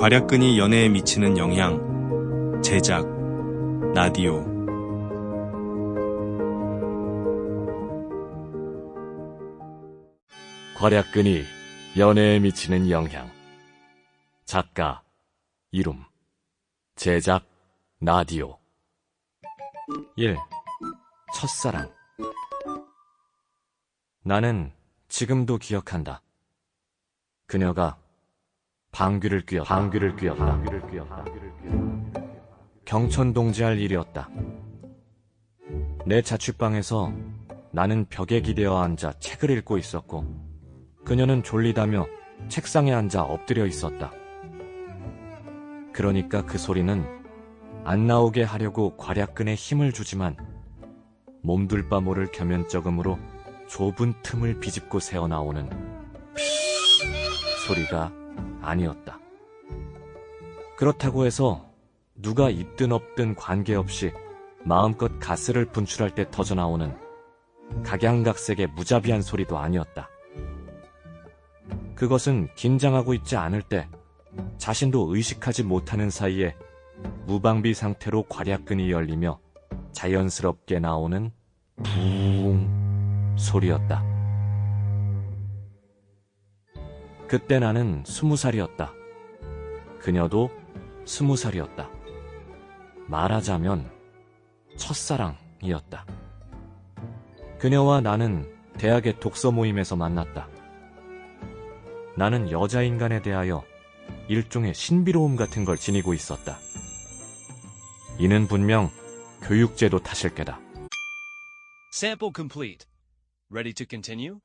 괄약근이 연애에 미치는 영향 제작 라디오 괄약근이 연애에 미치는 영향. 작가, 이름. 제작, 라디오. 1. 첫사랑. 나는 지금도 기억한다. 그녀가 방귀를 뀌었다. 방귀를 뀌었다. 방귀를 뀌었다. 경천동지할 일이었다. 내 자취방에서 나는 벽에 기대어 앉아 책을 읽고 있었고, 그녀는 졸리다며 책상에 앉아 엎드려 있었다. 그러니까 그 소리는 안 나오게 하려고 괄약근에 힘을 주지만 몸둘 바 모를 겸연쩍음으로 좁은 틈을 비집고 새어나오는 소리가 아니었다. 그렇다고 해서 누가 있든 없든 관계없이 마음껏 가스를 분출할 때 터져나오는 각양각색의 무자비한 소리도 아니었다. 그것은 긴장하고 있지 않을 때 자신도 의식하지 못하는 사이에 무방비 상태로 괄약근이 열리며 자연스럽게 나오는 붕 소리였다. 그때 나는 스무 살이었다. 그녀도 스무 살이었다. 말하자면 첫사랑이었다. 그녀와 나는 대학의 독서 모임에서 만났다. 나는 여자 인간에 대하여 일종의 신비로움 같은 걸 지니고 있었다. 이는 분명 교육제도 탓일 게다. Sample complete. Ready to continue?